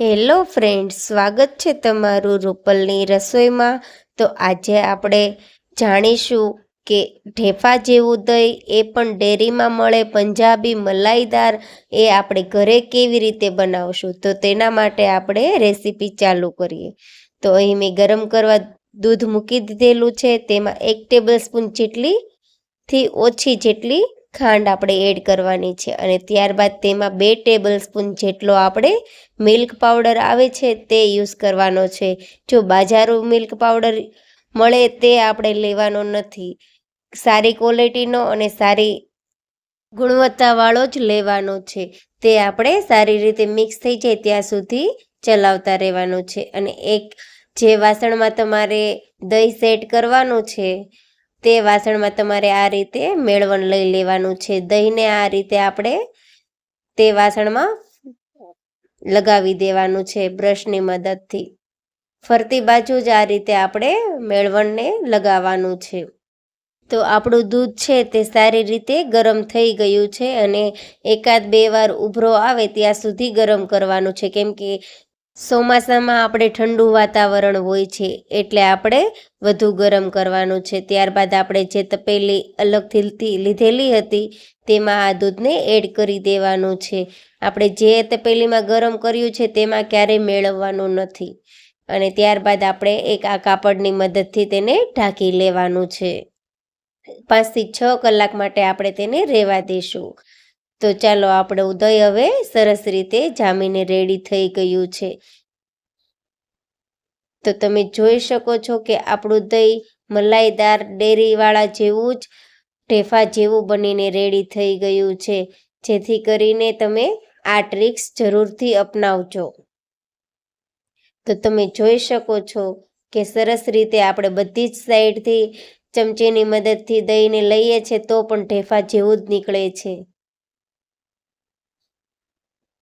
Hello friends, સ્વાગત છે તમારું રૂપલની રસોઈમાં. તો આજે આપણે જાણીશું કે ઢેફા જેવું દહીં એ પણ ડેરીમાં મળે પંજાબી મલાઈદાર, એ આપણે ઘરે કેવી રીતે બનાવશું? તો તેના માટે આપણે રેસીપી ચાલુ કરીએ. તો અહીં મેં ગરમ કરવા દૂધ મૂકી દીધેલું છે, તેમાં એક ટેબલ સ્પૂન જેટલી થી ઓછી જેટલી ખાંડ આપણે એડ કરવાની છે અને ત્યારબાદ તેમાં બે ટેબલ સ્પૂન જેટલો આપણે મિલ્ક પાવડર આવે છે તે યુઝ કરવાનો છે. જો બાજારો મિલ્ક પાવડર મળે તે આપણે લેવાનો નથી. સારી ક્વોલિટીનો અને સારી ગુણવત્તાવાળો જ લેવાનો છે. તે આપણે સારી રીતે મિક્સ થઈ જાય ત્યાં સુધી ચલાવતા રહેવાનું છે અને એક જે વાસણમાં તમારે દહીં સેટ કરવાનું છે તે વાસણમાં તમારે આ રીતે મેળવણ લઈ લેવાનું છે. દહીંને આ રીતે આપણે તે વાસણમાં લગાવી દેવાનું છે બ્રશની મદદથી. ફરતી બાજુ જ આ રીતે આપણે મેળવણને લગાવવાનું છે. તો આપણું દૂધ છે તે સારી રીતે ગરમ થઈ ગયું છે અને એકાદ બે વાર ઉભરો આવે ત્યાં સુધી ગરમ કરવાનું છે. કેમ કે ચોમાસામાં આપણે ઠંડુ વાતાવરણ હોય છે એટલે આપણે વધુ ગરમ કરવાનું છે. ત્યારબાદ આપણે જે તપેલી અલગથી લીધેલી હતી તેમાં આ દૂધને એડ કરી દેવાનું છે. આપણે જે તપેલીમાં ગરમ કર્યું છે તેમાં ક્યારેય મેળવવાનું નથી. અને ત્યારબાદ આપણે એક આ કાપડની મદદથી તેને ઢાંકી લેવાનું છે. પાંચથી છ કલાક માટે આપણે તેને રહેવા દઈશું તો ચાલો આપણે ઉદય હવે સરસ રીતે જામીને રેડી થઈ ગયું છે. તો તમે જોઈ શકો છો કે આપણું દહીં મલાઈદાર ડેરીવાળા જેવું જ ઢેફા જેવું બનીને રેડી થઈ ગયું છે. જેથી કરીને તમે આ ટ્રિક્સ જરૂરથી અપનાવજો. તો તમે જોઈ શકો છો કે સરસ રીતે આપણે બધી જ સાઈડથી ચમચીની મદદથી દહીંને લઈએ છીએ તો પણ ઢેફા જેવું જ નીકળે છે.